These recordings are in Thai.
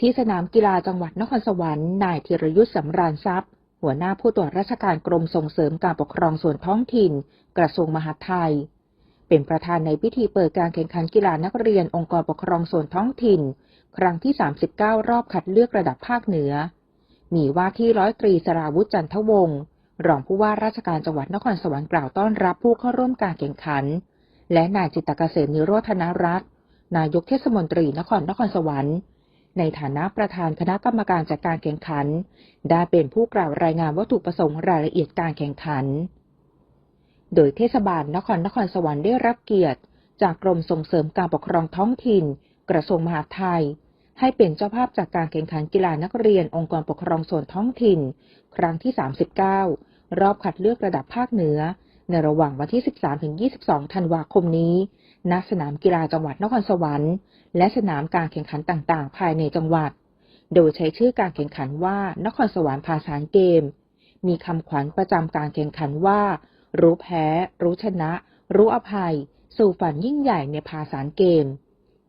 ที่สนามกีฬาจังหวัดนครสวรรค์ นายธีรยุทธ์สำราญทรัพย์ หัวหน้าผู้ตรวจราชการกรมส่งเสริมการปกครองส่วนท้องถิ่น กระทรวงมหาดไทย เป็นประธานในพิธีเปิดการแข่งขันกีฬานักเรียนองค์กรปกครองส่วนท้องถิ่น ครั้งที่ 39 รอบคัดเลือกระดับภาคเหนือ มีว่าที่ร้อยตรีสราวุฒิจันทวงศ์รองผู้ว่าราชการจังหวัดนครสวรรค์กล่าวต้อนรับผู้เข้าร่วมการแข่งขัน และนายจิตตรเกษมนิโรธนรัตน์นายกเทศมนตรีนครนครสวรรค์ ในฐานะประธานคณะกรรมการจัดการแข่งขัน ได้เป็นผู้กล่าวรายงานวัตถุประสงค์รายละเอียดการแข่งขัน โดยเทศบาลนครนครสวรรค์ได้รับเกียรติ จากกรมส่งเสริมการปกครองท้องถิ่น กระทรวงมหาดไทย ให้เป็นเจ้าภาพจากการแข่งขันกีฬานักเรียนองค์กรปกครองส่วนท้องถิ่น ครั้งที่ 39 รอบคัดเลือกระดับภาคเหนือ ในระหว่างวันที่ 13-22 ธันวาคมนี้ ณสนามกีฬาจังหวัดนครสวรรค์ และสนามการแข่งขันต่างๆ ภายในจังหวัด โดยใช้ชื่อการแข่งขันว่านครสวรรค์ภาษานเกม มีคำขวัญประจำการแข่งขันว่า รู้แพ้ รู้ชนะ รู้อภัย สู่ฝันยิ่งใหญ่ในภาษานเกม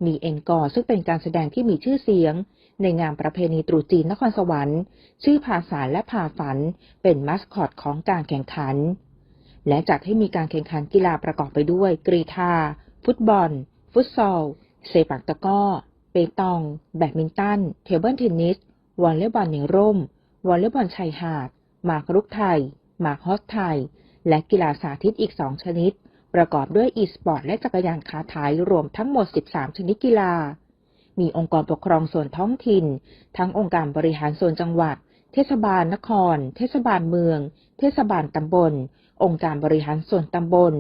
มีเอ็นกอร์ซึ่งเป็นการแสดงที่มีชื่อเสียง ในงานประเพณีตรุษจีนนครสวรรค์ ชื่อภาษาและพาฝัน เป็นมัสคอตของการแข่งขันและจัดให้มีการแข่งขันกีฬาประกอบไปด้วยกรีฑา ฟุตบอล ฟุตซอล เซปักตะก้อ เปตอง แบดมินตัน เทเบิลเทนนิส วอลเลย์บอลในร่ม วอลเลย์บอลชายหาด หมากรุกไทย หมากฮอสไทย และกีฬาสาธิตอีก 2 ชนิด ประกอบด้วยอีสปอร์ตและจักรยานขาถ่ายรวมทั้งหมด 13 ชนิดกีฬา มีองค์กรปกครองส่วนท้องถิ่น ทั้งองค์การบริหารส่วนจังหวัด เทศบาลนคร เทศบาลเมือง เทศบาลตำบล องค์การบริหารส่วนตำบล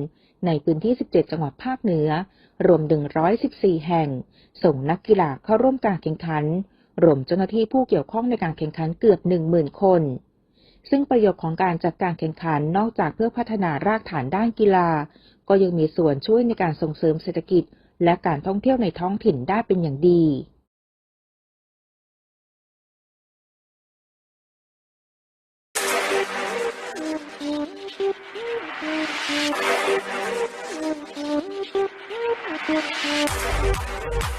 ในพื้นที่ 17 จังหวัดภาคเหนือ รวม 114 แห่ง ส่งนักกีฬาเข้าร่วมการแข่งขัน รวมเจ้าหน้าที่ผู้เกี่ยวข้องในการแข่งขันเกือบ 10,000 คน ซึ่งประโยชน์ของการจัดการแข่งขันนอกจากเพื่อพัฒนารากฐานด้านกีฬา ก็ยังมีส่วนช่วยในการส่งเสริมเศรษฐกิจ และการท่องเที่ยวในท้องถิ่นได้เป็นอย่างดี Thank you.